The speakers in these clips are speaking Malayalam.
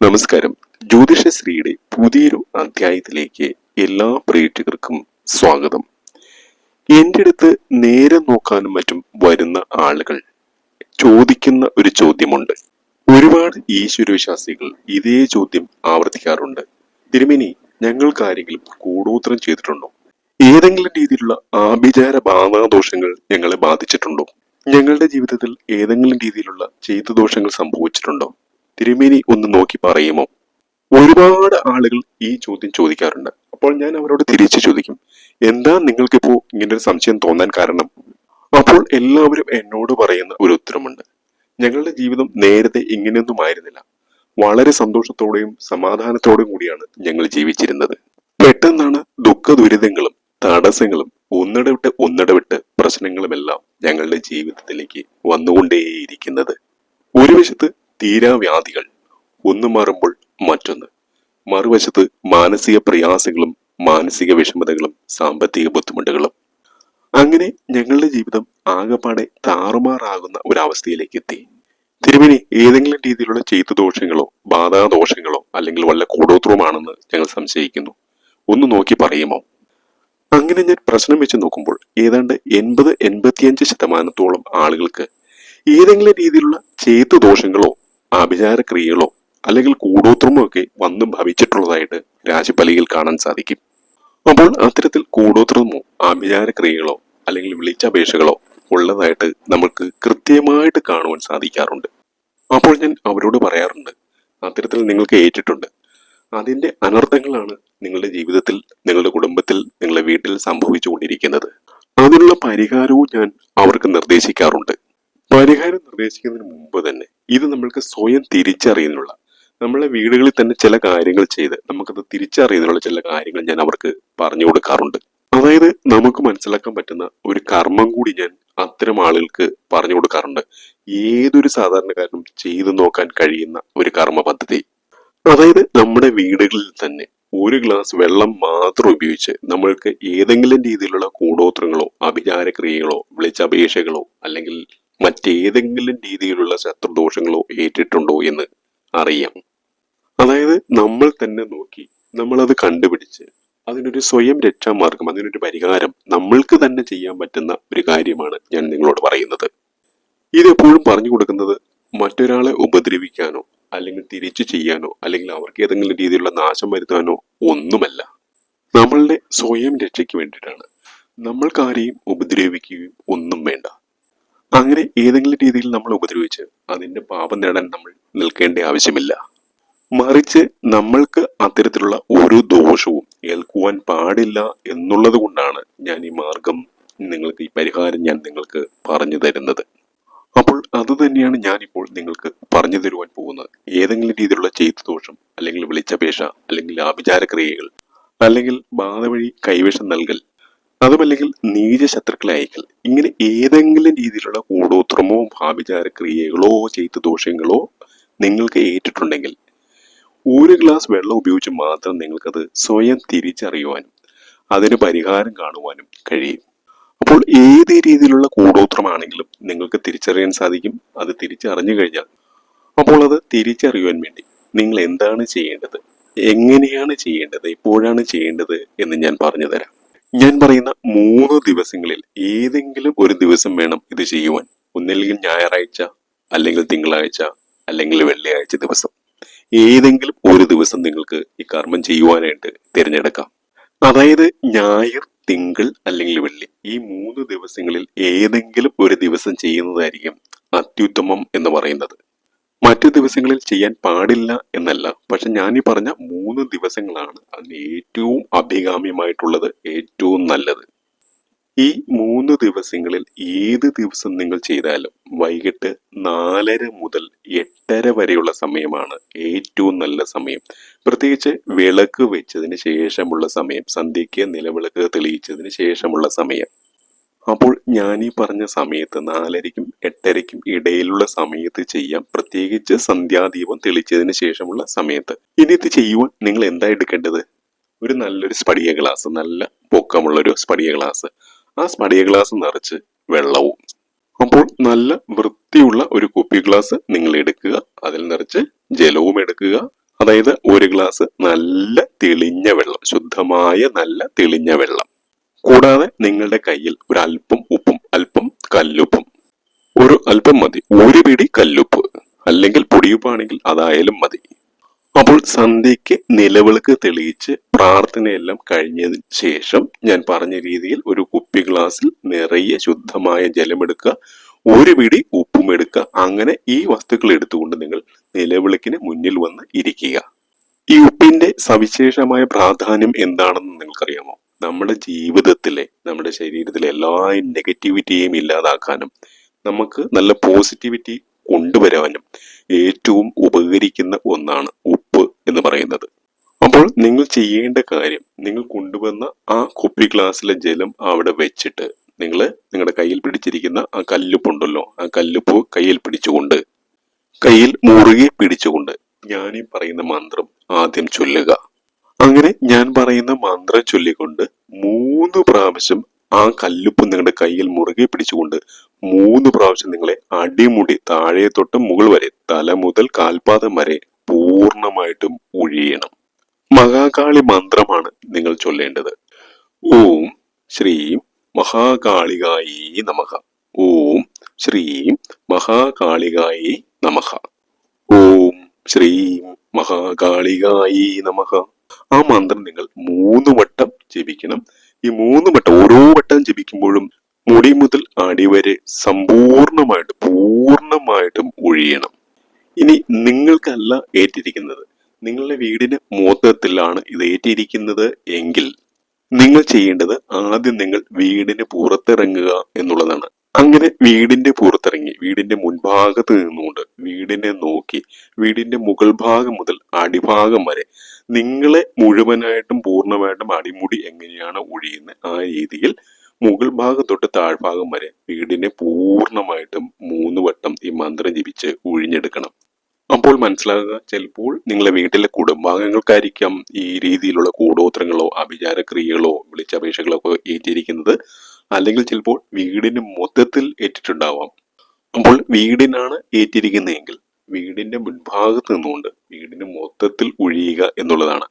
നമസ്കാരം. ജ്യോതിഷശ്രീയുടെ പുതിയൊരു അധ്യായത്തിലേക്ക് എല്ലാ പ്രേക്ഷകർക്കും സ്വാഗതം. എന്റെ അടുത്ത് നേരെ നോക്കാനും മറ്റും വരുന്ന ആളുകൾ ചോദിക്കുന്ന ഒരു ചോദ്യമുണ്ട്. ഒരുപാട് ഈശ്വരവിശ്വാസികൾ ഇതേ ചോദ്യം ആവർത്തിക്കാറുണ്ട്. തിരുമിനി ഞങ്ങൾക്ക് ആരെങ്കിലും കൂടോത്രം ചെയ്തിട്ടുണ്ടോ? ഏതെങ്കിലും രീതിയിലുള്ള ആഭിചാര ബാധാദോഷങ്ങൾ ഞങ്ങളെ ബാധിച്ചിട്ടുണ്ടോ? ഞങ്ങളുടെ ജീവിതത്തിൽ ഏതെങ്കിലും രീതിയിലുള്ള ചെയ്ത ദോഷങ്ങൾ സംഭവിച്ചിട്ടുണ്ടോ? തിരുമേനി ഒന്ന് നോക്കി പറയുമോ? ഒരുപാട് ആളുകൾ ഈ ചോദ്യം ചോദിക്കാറുണ്ട്. അപ്പോൾ ഞാൻ അവരോട് തിരിച്ചു ചോദിക്കും എന്താ നിങ്ങൾക്കിപ്പോ ഇങ്ങനെ ഒരു സംശയം തോന്നാൻ കാരണം? അപ്പോൾ എല്ലാവരും എന്നോട് പറയുന്ന ഒരു ഉത്തരമുണ്ട്. ഞങ്ങളുടെ ജീവിതം നേരത്തെ ഇങ്ങനെയൊന്നും ആയിരുന്നില്ല. വളരെ സന്തോഷത്തോടെയും സമാധാനത്തോടെയും കൂടിയാണ് ഞങ്ങൾ ജീവിച്ചിരുന്നത്. പെട്ടെന്നാണ് ദുഃഖ ദുരിതങ്ങളും തടസ്സങ്ങളും ഒന്നിടവിട്ട് ഒന്നിടവിട്ട് പ്രശ്നങ്ങളുമെല്ലാം ഞങ്ങളുടെ ജീവിതത്തിലേക്ക് വന്നുകൊണ്ടേയിരിക്കുന്നത്. ഒരു വശത്ത് തീരാവ്യാധികൾ ഒന്ന് മാറുമ്പോൾ മറ്റൊന്ന്. മറുവശത്ത് മാനസിക പ്രയാസങ്ങളും മാനസിക വിഷമതകളും സാമ്പത്തിക ബുദ്ധിമുട്ടുകളും. അങ്ങനെ ഞങ്ങളുടെ ജീവിതം ആകപ്പാടെ താറുമാറാകുന്ന ഒരവസ്ഥയിലേക്ക് എത്തി. തിരുമേനി ഏതെങ്കിലും രീതിയിലുള്ള ചെയ്തു ദോഷങ്ങളോ ബാധാദോഷങ്ങളോ അല്ലെങ്കിൽ വല്ല കൂടോത്രവുമാണെന്ന് ഞങ്ങൾ സംശയിക്കുന്നു. ഒന്ന് നോക്കി പറയുമോ? അങ്ങനെ ഞാൻ പ്രശ്നം വെച്ച് നോക്കുമ്പോൾ ഏതാണ്ട് എൺപത് എൺപത്തിയഞ്ച് ശതമാനത്തോളം ആളുകൾക്ക് ഏതെങ്കിലും രീതിയിലുള്ള ചെയ്തു ദോഷങ്ങളോ ആഭിചാര ക്രിയകളോ അല്ലെങ്കിൽ കൂടോത്രമോ ഒക്കെ വന്നു ഭവിച്ചിട്ടുള്ളതായിട്ട് രാശിപ്പലികയിൽ കാണാൻ സാധിക്കും. അപ്പോൾ അത്തരത്തിൽ കൂടോത്രമോ ആഭിചാര ക്രിയകളോ അല്ലെങ്കിൽ വിളിച്ചപേക്ഷകളോ ഉള്ളതായിട്ട് നമുക്ക് കൃത്യമായിട്ട് കാണുവാൻ സാധിക്കാറുണ്ട്. അപ്പോൾ ഞാൻ അവരോട് പറയാറുണ്ട് അത്തരത്തിൽ നിങ്ങൾക്ക് ഏറ്റിട്ടുണ്ട്. അതിന്റെ അനർത്ഥങ്ങളാണ് നിങ്ങളുടെ ജീവിതത്തിൽ നിങ്ങളുടെ കുടുംബത്തിൽ നിങ്ങളുടെ വീട്ടിൽ സംഭവിച്ചുകൊണ്ടിരിക്കുന്നത്. അതിനുള്ള പരിഹാരവും ഞാൻ അവർക്ക് നിർദ്ദേശിക്കാറുണ്ട്. പരിഹാരം നിർദ്ദേശിക്കുന്നതിന് മുമ്പ് തന്നെ ഇത് നമ്മൾക്ക് സ്വയം തിരിച്ചറിയുന്നുള്ള നമ്മളെ വീടുകളിൽ തന്നെ ചില കാര്യങ്ങൾ ചെയ്ത് നമുക്കത് തിരിച്ചറിയുന്നുള്ള ചില കാര്യങ്ങൾ ഞാൻ അവർക്ക് പറഞ്ഞു കൊടുക്കാറുണ്ട്. അതായത് നമുക്ക് മനസ്സിലാക്കാൻ പറ്റുന്ന ഒരു കർമ്മം കൂടി ഞാൻ അത്തരം ആളുകൾക്ക് പറഞ്ഞു കൊടുക്കാറുണ്ട്. ഏതൊരു സാധാരണക്കാരനും ചെയ്തു നോക്കാൻ കഴിയുന്ന ഒരു കർമ്മ പദ്ധതി. അതായത് നമ്മുടെ വീടുകളിൽ തന്നെ ഒരു ഗ്ലാസ് വെള്ളം മാത്രം ഉപയോഗിച്ച് നമ്മൾക്ക് ഏതെങ്കിലും രീതിയിലുള്ള കൂടോത്രങ്ങളോ അഭിചാരക്രിയകളോ വിളിച്ചപേക്ഷകളോ അല്ലെങ്കിൽ മറ്റേതെങ്കിലും രീതിയിലുള്ള ശത്രുദോഷങ്ങളോ ഏറ്റിട്ടുണ്ടോ എന്ന് അറിയാം. അതായത് നമ്മൾ തന്നെ നോക്കി നമ്മളത് കണ്ടുപിടിച്ച് അതിനൊരു സ്വയം രക്ഷാമാർഗം അതിനൊരു പരിഹാരം നമ്മൾക്ക് തന്നെ ചെയ്യാൻ പറ്റുന്ന ഒരു കാര്യമാണ് ഞാൻ നിങ്ങളോട് പറയുന്നത്. ഇതെപ്പോഴും പറഞ്ഞു കൊടുക്കുന്നത് മറ്റൊരാളെ ഉപദ്രവിക്കാനോ അല്ലെങ്കിൽ തിരിച്ചു ചെയ്യാനോ അല്ലെങ്കിൽ അവർക്ക് ഏതെങ്കിലും രീതിയിലുള്ള നാശം വരുത്താനോ ഒന്നുമല്ല. നമ്മളുടെ സ്വയം രക്ഷയ്ക്ക് വേണ്ടിയിട്ടാണ്. നമ്മൾക്കാരെയും ഉപദ്രവിക്കുകയും ഒന്നും വേണ്ട. അങ്ങനെ ഏതെങ്കിലും രീതിയിൽ നമ്മൾ ഉപദ്രവിച്ച് അതിന്റെ പാപം നേടാൻ നമ്മൾ നിൽക്കേണ്ട ആവശ്യമില്ല. മറിച്ച് നമ്മൾക്ക് അത്തരത്തിലുള്ള ഒരു ദോഷവും ഏൽക്കുവാൻ പാടില്ല എന്നുള്ളത് കൊണ്ടാണ് ഞാൻ ഈ മാർഗം നിങ്ങൾക്ക് ഈ പരിഹാരം ഞാൻ നിങ്ങൾക്ക് പറഞ്ഞു തരുന്നത്. അപ്പോൾ അത് തന്നെയാണ് ഞാനിപ്പോൾ നിങ്ങൾക്ക് പറഞ്ഞു തരുവാൻ പോകുന്നത്. ഏതെങ്കിലും രീതിയിലുള്ള ചെയ്തു ദോഷം അല്ലെങ്കിൽ വിളിച്ചപേക്ഷ അല്ലെങ്കിൽ ആഭിചാരക്രിയകൾ അല്ലെങ്കിൽ ബാധ വഴി കൈവശം നൽകൽ അതുമല്ലെങ്കിൽ നീച ശത്രുക്കളെ അയക്കൽ ഇങ്ങനെ ഏതെങ്കിലും രീതിയിലുള്ള കൂടോത്രമോ ഭാവിചാര ക്രിയകളോ ചെയ്ത ദോഷങ്ങളോ നിങ്ങൾക്ക് ഏറ്റിട്ടുണ്ടെങ്കിൽ ഒരു ഗ്ലാസ് വെള്ളം ഉപയോഗിച്ച് മാത്രം നിങ്ങൾക്കത് സ്വയം തിരിച്ചറിയുവാനും അതിന് പരിഹാരം കാണുവാനും കഴിയും. അപ്പോൾ ഏത് രീതിയിലുള്ള കൂടോത്രമാണെങ്കിലും നിങ്ങൾക്ക് തിരിച്ചറിയാൻ സാധിക്കും. അത് തിരിച്ചറിഞ്ഞു കഴിഞ്ഞാൽ അപ്പോൾ അത് തിരിച്ചറിയുവാൻ വേണ്ടി നിങ്ങൾ എന്താണ് ചെയ്യേണ്ടത്? എങ്ങനെയാണ് ചെയ്യേണ്ടത്? എപ്പോഴാണ് ചെയ്യേണ്ടത് എന്ന് ഞാൻ പറഞ്ഞു തരാം. ഞാൻ പറയുന്ന മൂന്ന് ദിവസങ്ങളിൽ ഏതെങ്കിലും ഒരു ദിവസം വേണം ഇത് ചെയ്യുവാൻ. ഒന്നില്ലെങ്കിൽ ഞായറാഴ്ച അല്ലെങ്കിൽ തിങ്കളാഴ്ച അല്ലെങ്കിൽ വെള്ളിയാഴ്ച ദിവസം. ഏതെങ്കിലും ഒരു ദിവസം നിങ്ങൾക്ക് ഈ കർമ്മം ചെയ്യുവാനായിട്ട് തിരഞ്ഞെടുക്കാം. അതായത് ഞായർ തിങ്കൾ അല്ലെങ്കിൽ വെള്ളി. ഈ മൂന്ന് ദിവസങ്ങളിൽ ഏതെങ്കിലും ഒരു ദിവസം ചെയ്യുന്നതായിരിക്കും അത്യുത്തമം എന്ന് പറയുന്നത്. മറ്റു ദിവസങ്ങളിൽ ചെയ്യാൻ പാടില്ല എന്നല്ല. പക്ഷെ ഞാൻ ഈ പറഞ്ഞ മൂന്ന് ദിവസങ്ങളാണ് അതിന് ഏറ്റവും അഭികാമ്യമായിട്ടുള്ളത് ഏറ്റവും നല്ലത്. ഈ മൂന്ന് ദിവസങ്ങളിൽ ഏത് ദിവസം നിങ്ങൾ ചെയ്താലും വൈകിട്ട് നാലര മുതൽ എട്ടര വരെയുള്ള സമയമാണ് ഏറ്റവും നല്ല സമയം. പ്രത്യേകിച്ച് വിളക്ക് വെച്ചതിന് ശേഷമുള്ള സമയം സന്ധ്യയ്ക്ക് നിലവിളക്ക് തെളിയിച്ചതിന് ശേഷമുള്ള സമയം. അപ്പോൾ ഞാൻ ഈ പറഞ്ഞ സമയത്ത് നാലരയ്ക്കും എട്ടരയ്ക്കും ഇടയിലുള്ള സമയത്ത് ചെയ്യാം. പ്രത്യേകിച്ച് സന്ധ്യാദീപം തെളിച്ചതിന് ശേഷമുള്ള സമയത്ത്. ഇനി ഇത് ചെയ്യുവാൻ നിങ്ങൾ എന്താ എടുക്കേണ്ടത്? ഒരു നല്ലൊരു സ്പടിക ഗ്ലാസ് നല്ല പൊക്കമുള്ള ഒരു സ്പടിക ഗ്ലാസ്. ആ സ്പടിക ഗ്ലാസ് നിറച്ച് വെള്ളവും. അപ്പോൾ നല്ല വൃത്തിയുള്ള ഒരു കുപ്പി ഗ്ലാസ് നിങ്ങൾ എടുക്കുക. അതിൽ നിറച്ച് ജലവും എടുക്കുക. അതായത് ഒരു ഗ്ലാസ് നല്ല തെളിഞ്ഞ വെള്ളം ശുദ്ധമായ നല്ല തെളിഞ്ഞ വെള്ളം. കൂടാതെ നിങ്ങളുടെ കയ്യിൽ ഒരു അല്പം ഉപ്പും അല്പം കല്ലുപ്പും ഒരു അല്പം മതി. ഒരു പിടി കല്ലുപ്പ്. അല്ലെങ്കിൽ പൊടിയുപ്പാണെങ്കിൽ അതായാലും മതി. അപ്പോൾ സന്ധ്യയ്ക്ക് നിലവിളക്ക് തെളിയിച്ച് പ്രാർത്ഥനയെല്ലാം കഴിഞ്ഞതിന് ശേഷം ഞാൻ പറഞ്ഞ രീതിയിൽ ഒരു കുപ്പി ഗ്ലാസ്സിൽ നിറയെ ശുദ്ധമായ ജലമെടുക്കുക ഒരു പിടി ഉപ്പും എടുക്കുക അങ്ങനെ ഈ വസ്തുക്കൾ എടുത്തുകൊണ്ട് നിങ്ങൾ നിലവിളക്കിന് മുന്നിൽ വന്ന് ഇരിക്കുക. ഈ ഉപ്പിന്റെ സവിശേഷമായ പ്രാധാന്യം എന്താണെന്ന് നിങ്ങൾക്കറിയാമോ? നമ്മുടെ ജീവിതത്തിലെ നമ്മുടെ ശരീരത്തിലെ എല്ലാ നെഗറ്റിവിറ്റിയെയും ഇല്ലാതാക്കാനും നമുക്ക് നല്ല പോസിറ്റിവിറ്റി കൊണ്ടുവരാനും ഏറ്റവും ഉപകരിക്കുന്ന ഒന്നാണ് ഉപ്പ് എന്ന് പറയുന്നത്. അപ്പോൾ നിങ്ങൾ ചെയ്യേണ്ട കാര്യം നിങ്ങൾ കൊണ്ടുവന്ന ആ കുപ്പി ഗ്ലാസ്സിലെ ജലം അവിടെ വെച്ചിട്ട് നിങ്ങൾ നിങ്ങളുടെ കയ്യിൽ പിടിച്ചിരിക്കുന്ന ആ കല്ലുപ്പുണ്ടല്ലോ ആ കല്ലുപ്പ് കയ്യിൽ പിടിച്ചുകൊണ്ട് കയ്യിൽ മുറുകെ പിടിച്ചുകൊണ്ട് ഞാനീ പറയുന്ന മന്ത്രം ആദ്യം ചൊല്ലുക. അങ്ങനെ ഞാൻ പറയുന്ന മന്ത്രം ചൊല്ലിക്കൊണ്ട് മൂന്ന് പ്രാവശ്യം ആ കല്ലുപ്പ് നിങ്ങളുടെ കയ്യിൽ മുറുകെ പിടിച്ചുകൊണ്ട് മൂന്ന് പ്രാവശ്യം നിങ്ങളെ അടിമുടി താഴെ തൊട്ട് മുകൾ വരെ തല മുതൽ കാൽപാദം വരെ പൂർണമായിട്ടും ഒഴിയണം മഹാകാളി മന്ത്രമാണ് നിങ്ങൾ ചൊല്ലേണ്ടത്. ഓം ശ്രീം മഹാകാളികായി നമഹ ഓം ശ്രീം മഹാകാളികായി നമഹ ഓം ശ്രീം മഹാകാളികായി നമഃ. ആ മന്ത്രം നിങ്ങൾ മൂന്ന് വട്ടം ജപിക്കണം. ഈ മൂന്ന് വട്ടം ഓരോ വട്ടം ജപിക്കുമ്പോഴും മുടി മുതൽ അടിവരെ സമ്പൂർണമായിട്ട് പൂർണമായിട്ടും ഒഴിയണം. ഇനി നിങ്ങൾക്കല്ല ഏറ്റിരിക്കുന്നത്. നിങ്ങളുടെ വീടിന് മൊത്തത്തിലാണ് ഇത് ഏറ്റിരിക്കുന്നത് എങ്കിൽ നിങ്ങൾ ചെയ്യേണ്ടത് ആദ്യം നിങ്ങൾ വീടിന് പുറത്തിറങ്ങുക എന്നുള്ളതാണ്. അങ്ങനെ വീടിന്റെ പുറത്തിറങ്ങി വീടിന്റെ മുൻഭാഗത്ത് നിന്നുകൊണ്ട് വീടിനെ നോക്കി വീടിന്റെ മുകൾ ഭാഗം മുതൽ അടിഭാഗം വരെ നിങ്ങളെ മുഴുവനായിട്ടും പൂർണമായിട്ടും അടിമുടി എങ്ങനെയാണ് ഒഴിയുന്നത്? ആ രീതിയിൽ മുകൾ ഭാഗം തൊട്ട് താഴ്ഭാഗം വരെ വീടിനെ പൂർണമായിട്ടും മൂന്ന് വട്ടം ഈ മന്ത്രം ജപിച്ച് ഒഴിഞ്ഞെടുക്കണം. അപ്പോൾ മനസ്സിലാകുക ചിലപ്പോൾ നിങ്ങളെ വീട്ടിലെ കുടുംബാംഗങ്ങൾക്കായിരിക്കാം ഈ രീതിയിലുള്ള കൂടോത്രങ്ങളോ അഭിചാരക്രിയകളോ വിളിച്ചപേക്ഷകളോ ഒക്കെ ഏറ്റിരിക്കുന്നത്. അല്ലെങ്കിൽ ചിലപ്പോൾ വീടിന് മൊത്തത്തിൽ ഏറ്റിട്ടുണ്ടാവാം. അപ്പോൾ വീടിനാണ് ഏറ്റിരിക്കുന്നതെങ്കിൽ വീടിന്റെ മുൻഭാഗത്ത് നിന്നുകൊണ്ട് വീടിന് മൊത്തത്തിൽ ഒഴിയുക എന്നുള്ളതാണ്.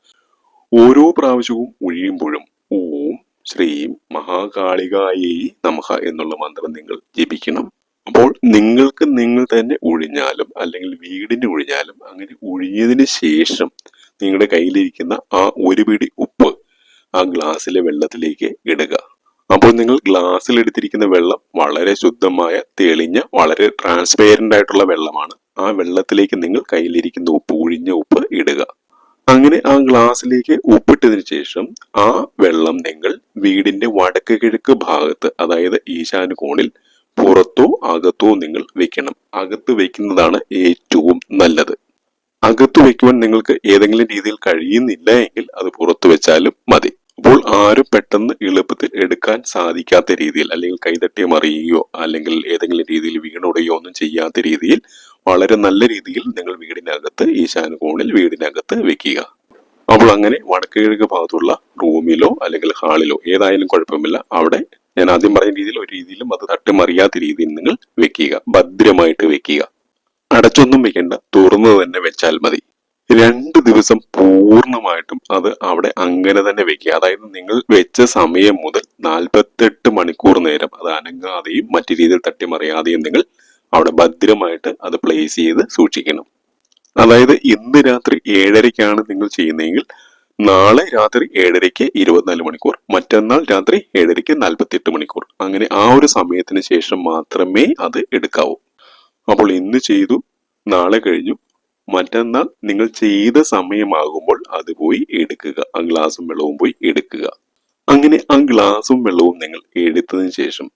ഓരോ പ്രാവശ്യവും ഒഴിയുമ്പോഴും ഓം ശ്രീം മഹാകാളികായേ നമഹ എന്നുള്ള മന്ത്രം നിങ്ങൾ ജപിക്കണം. അപ്പോൾ നിങ്ങൾക്ക് നിങ്ങൾ തന്നെ ഒഴിഞ്ഞാലും അല്ലെങ്കിൽ വീടിന് ഒഴിഞ്ഞാലും അങ്ങനെ ഒഴിഞ്ഞതിന് ശേഷം നിങ്ങളുടെ കയ്യിലിരിക്കുന്ന ആ ഒരു പിടി ഉപ്പ് ആ ഗ്ലാസ്സിലെ വെള്ളത്തിലേക്ക് ഇടുക. അപ്പോൾ നിങ്ങൾ ഗ്ലാസ്സിൽ എടുത്തിരിക്കുന്ന വെള്ളം വളരെ ശുദ്ധമായ തെളിഞ്ഞ വളരെ ട്രാൻസ്പെയറന്റ് ആയിട്ടുള്ള വെള്ളമാണ്. ആ വെള്ളത്തിലേക്ക് നിങ്ങൾ കയ്യിലിരിക്കുന്ന ഉപ്പ് ഒഴിഞ്ഞ ഉപ്പ് ഇടുക. അങ്ങനെ ആ ഗ്ലാസ്സിലേക്ക് ഉപ്പിട്ടതിന് ശേഷം ആ വെള്ളം നിങ്ങൾ വീടിന്റെ വടക്ക് കിഴക്ക് ഭാഗത്ത് അതായത് ഈശാന് കോണിൽ പുറത്തോ അകത്തോ നിങ്ങൾ വെക്കണം. അകത്ത് വെക്കുന്നതാണ് ഏറ്റവും നല്ലത്. അകത്ത് വെക്കുവാൻ നിങ്ങൾക്ക് ഏതെങ്കിലും രീതിയിൽ കഴിയുന്നില്ല എങ്കിൽ അത് പുറത്തു വെച്ചാലും മതി. അപ്പോൾ ആരും പെട്ടെന്ന് എളുപ്പത്തിൽ എടുക്കാൻ സാധിക്കാത്ത രീതിയിൽ അല്ലെങ്കിൽ കൈതട്ടി മറിയുകയോ അല്ലെങ്കിൽ ഏതെങ്കിലും രീതിയിൽ വീണുടയോ ഒന്നും ചെയ്യാത്ത രീതിയിൽ വളരെ നല്ല രീതിയിൽ നിങ്ങൾ വീടിനകത്ത് ഈശാന കോണിൽ വീടിനകത്ത് വെക്കുക. അപ്പോൾ അങ്ങനെ വടക്ക് കിഴക്ക് ഭാഗത്തുള്ള റൂമിലോ അല്ലെങ്കിൽ ഹാളിലോ ഏതായാലും കുഴപ്പമില്ല. അവിടെ ഞാൻ ആദ്യം പറഞ്ഞ രീതിയിൽ ഒരു രീതിയിലും അത് തട്ടിമറിയാത്ത രീതിയിൽ നിങ്ങൾ വെക്കുക. ഭദ്രമായിട്ട് വെക്കുക. അടച്ചൊന്നും വെക്കേണ്ട. തുറന്നു തന്നെ വെച്ചാൽ മതി. രണ്ട് ദിവസം പൂർണമായിട്ടും അത് അവിടെ അങ്ങനെ തന്നെ വെക്കുക. അതായത് നിങ്ങൾ വെച്ച സമയം മുതൽ നാൽപ്പത്തെട്ട് മണിക്കൂർ നേരം അത് അനങ്ങാതെയും മറ്റു രീതിയിൽ തട്ടിമറിയാതെയും നിങ്ങൾ അവിടെ ഭദ്രമായിട്ട് അത് പ്ലേസ് ചെയ്ത് സൂക്ഷിക്കണം. അതായത് ഇന്ന് രാത്രി ഏഴരയ്ക്കാണ് നിങ്ങൾ ചെയ്യുന്നതെങ്കിൽ നാളെ രാത്രി ഏഴരയ്ക്ക് ഇരുപത്തിനാല് മണിക്കൂർ മറ്റന്നാൾ രാത്രി ഏഴരയ്ക്ക് നാൽപ്പത്തിയെട്ട് മണിക്കൂർ. അങ്ങനെ ആ ഒരു സമയത്തിന് ശേഷം മാത്രമേ അത് എടുക്കാവൂ. അപ്പോൾ ഇന്ന് ചെയ്തു നാളെ കഴിഞ്ഞു മറ്റന്നാൾ നിങ്ങൾ ചെയ്ത സമയമാകുമ്പോൾ അത് പോയി എടുക്കുക. ആ ഗ്ലാസും വെള്ളവും പോയി എടുക്കുക. അങ്ങനെ ആ ഗ്ലാസും വെള്ളവും നിങ്ങൾ എടുത്തതിന് ശേഷം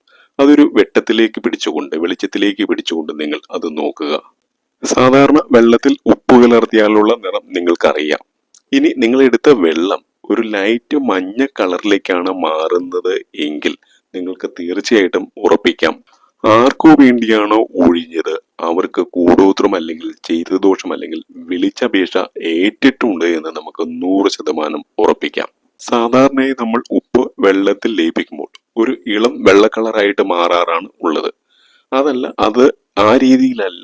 അതൊരു വെട്ടത്തിലേക്ക് പിടിച്ചുകൊണ്ട് വെളിച്ചത്തിലേക്ക് പിടിച്ചുകൊണ്ട് നിങ്ങൾ അത് നോക്കുക. സാധാരണ വെള്ളത്തിൽ ഉപ്പ് കലർത്തിയാലുള്ള നിറം നിങ്ങൾക്കറിയാം. ഇനി നിങ്ങൾ എടുത്ത വെള്ളം ഒരു ലൈറ്റ് മഞ്ഞ കളറിലേക്കാണ് മാറുന്നത് എങ്കിൽ നിങ്ങൾക്ക് തീർച്ചയായിട്ടും ഉറപ്പിക്കാം. ആർക്കു വേണ്ടിയാണോ ഒഴിഞ്ഞത്? അവർക്ക് കൂടോത്രം അല്ലെങ്കിൽ ചെയ്ത ദോഷം അല്ലെങ്കിൽ വിളിച്ചപേക്ഷ ഏറ്റിട്ടുണ്ട് എന്ന് നമുക്ക് നൂറ് ശതമാനം ഉറപ്പിക്കാം. സാധാരണയായി നമ്മൾ ഉപ്പ് വെള്ളത്തിൽ ലയിപ്പിക്കുമ്പോൾ ഒരു ഇളം വെള്ള കളറായിട്ട് മാറാറാണ് ഉള്ളത്. അതല്ല അത് ആ രീതിയിലല്ല.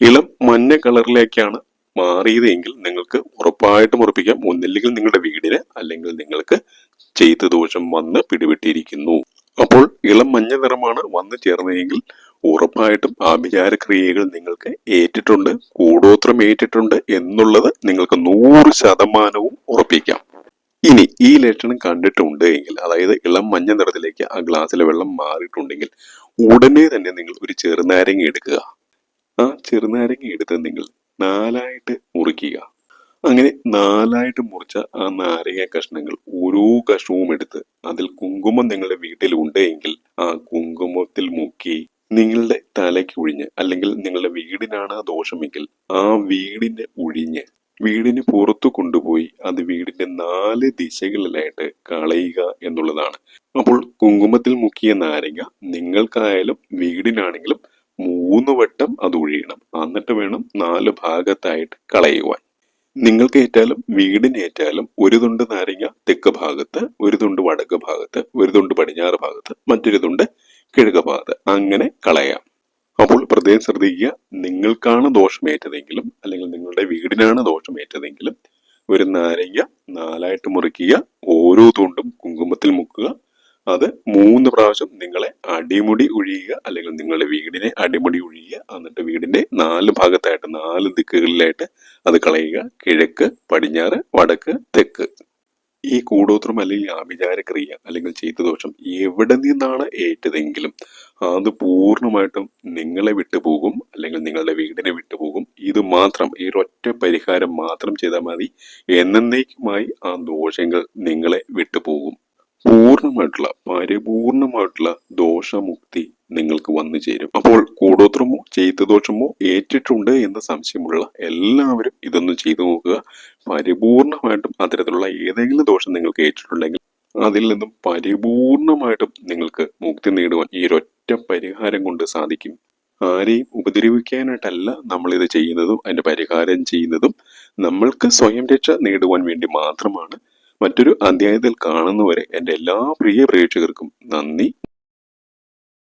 ഇളം മഞ്ഞ കളറിലേക്കാണ് മാറിയതെങ്കിൽ നിങ്ങൾക്ക് ഉറപ്പായിട്ടും ഉറപ്പിക്കാം. ഒന്നില്ലെങ്കിൽ നിങ്ങളുടെ വീടിന് അല്ലെങ്കിൽ നിങ്ങൾക്ക് ചെയ്ത് ദോഷം വന്ന് പിടിപെട്ടിരിക്കുന്നു. അപ്പോൾ ഇളം മഞ്ഞ നിറമാണ് വന്നു ചേർന്നതെങ്കിൽ ഉറപ്പായിട്ടും ആഭിചാര ക്രിയകൾ നിങ്ങൾക്ക് ഏറ്റിട്ടുണ്ട് കൂടോത്രം ഏറ്റിട്ടുണ്ട് എന്നുള്ളത് നിങ്ങൾക്ക് നൂറ് ശതമാനവും ഉറപ്പിക്കാം. ഇനി ഈ ലക്ഷണം കണ്ടിട്ടുണ്ട് എങ്കിൽ അതായത് ഇളം മഞ്ഞ നിറത്തിലേക്ക് ആ ഗ്ലാസ്സിലെ വെള്ളം മാറിയിട്ടുണ്ടെങ്കിൽ ഉടനെ തന്നെ നിങ്ങൾ ഒരു ചെറുനാരങ്ങ എടുക്കുക. ആ ചെറുനാരങ്ങ എടുത്ത് നിങ്ങൾ നാലായിട്ട് മുറിക്കുക. അങ്ങനെ നാലായിട്ട് മുറിച്ച ആ നാരങ്ങ കഷ്ണങ്ങൾ ഓരോ കഷ്ണവും എടുത്ത് അതിൽ കുങ്കുമം നിങ്ങളുടെ വീട്ടിൽ ഉണ്ട് എങ്കിൽ ആ കുങ്കുമത്തിൽ മുക്കി നിങ്ങളുടെ തലയ്ക്ക് ഒഴിഞ്ഞ് അല്ലെങ്കിൽ നിങ്ങളുടെ വീടിനാണ് ദോഷമെങ്കിൽ ആ വീടിന്റെ ഒഴിഞ്ഞ് വീടിന് പുറത്തു കൊണ്ടുപോയി അത് വീടിന്റെ നാല് ദിശകളിലായിട്ട് കളയുക എന്നുള്ളതാണ്. അപ്പോൾ കുങ്കുമത്തിൽ മുക്കിയ നാരങ്ങ നിങ്ങൾക്കായാലും വീടിനാണെങ്കിലും മൂന്ന് വട്ടം അത് ഒഴിയണം. എന്നിട്ട് വേണം നാല് ഭാഗത്തായിട്ട് കളയുവാൻ. നിങ്ങൾക്ക് ഏറ്റാലും വീടിന് ഏറ്റാലും ഒരു തുണ്ട് നാരങ്ങ തെക്ക് ഭാഗത്ത് ഒരു തുണ്ട് വടക്ക് ഭാഗത്ത് ഒരു തുണ്ട് പടിഞ്ഞാറ് ഭാഗത്ത് മറ്റൊരു തുണ്ട് കിഴക്ക് ഭാഗത്ത്. അങ്ങനെ കളയാം. അപ്പോൾ പ്രത്യേകം ശ്രദ്ധിക്കുക. നിങ്ങൾക്കാണ് ദോഷമേറ്റതെങ്കിലും അല്ലെങ്കിൽ നിങ്ങളുടെ വീടിനാണ് ദോഷമേറ്റതെങ്കിലും ഒരു നാരങ്ങ നാലായിട്ട് മുറിക്കുക ഓരോ തുണ്ടും കുങ്കുമത്തിൽ മുക്കുക. അത് മൂന്ന് പ്രാവശ്യം നിങ്ങളെ അടിമുടി ഒഴിയുക അല്ലെങ്കിൽ നിങ്ങളുടെ വീടിനെ അടിമുടി ഒഴിയുക എന്നിട്ട് വീടിന്റെ നാല് ഭാഗത്തായിട്ട് നാല് ദിക്കുകളിലായിട്ട് അത് കളയുക. കിഴക്ക് പടിഞ്ഞാറ് വടക്ക് തെക്ക്. ഈ കൂടോത്രം അല്ലെങ്കിൽ ആഭിചാരക്രിയ അല്ലെങ്കിൽ ചെയ്ത ദോഷം എവിടെ നിന്നാണ് ഏറ്റതെങ്കിലും അത് പൂർണമായിട്ടും നിങ്ങളെ വിട്ടുപോകും അല്ലെങ്കിൽ നിങ്ങളുടെ വീടിനെ വിട്ടുപോകും. ഇത് മാത്രം ഈ ഒറ്റ പരിഹാരം മാത്രം ചെയ്താൽ മതി. എന്നേക്കുമായി ആ ദോഷങ്ങൾ നിങ്ങളെ വിട്ടുപോകും. പൂർണമായിട്ടുള്ള പരിപൂർണമായിട്ടുള്ള ദോഷമുക്തി നിങ്ങൾക്ക് വന്നു ചേരും. അപ്പോൾ കൂടോത്രമോ ചെയ്തദോഷമോ ഏറ്റിട്ടുണ്ട് എന്ന സംശയമുള്ള എല്ലാവരും ഇതൊന്ന് ചെയ്തു നോക്കുക. പരിപൂർണമായിട്ടും അത്തരത്തിലുള്ള ഏതെങ്കിലും ദോഷം നിങ്ങൾക്ക് ഏറ്റിട്ടുണ്ടെങ്കിൽ അതിൽ നിന്നും പരിപൂർണമായിട്ടും നിങ്ങൾക്ക് മുക്തി നേടുവാൻ ഈ ഒരൊറ്റ പരിഹാരം കൊണ്ട് സാധിക്കും. ആരെയും ഉപദ്രവിക്കാനായിട്ടല്ല നമ്മൾ ഇത് ചെയ്യുന്നതും അതിന്റെ പരിഹാരം ചെയ്യുന്നതും. നമ്മൾക്ക് സ്വയം രക്ഷ നേടുവാൻ വേണ്ടി മാത്രമാണ്. മറ്റൊരു അധ്യായത്തിൽ കാണുന്നവരെ എന്റെ എല്ലാ പ്രിയ പ്രേക്ഷകർക്കും നന്ദി.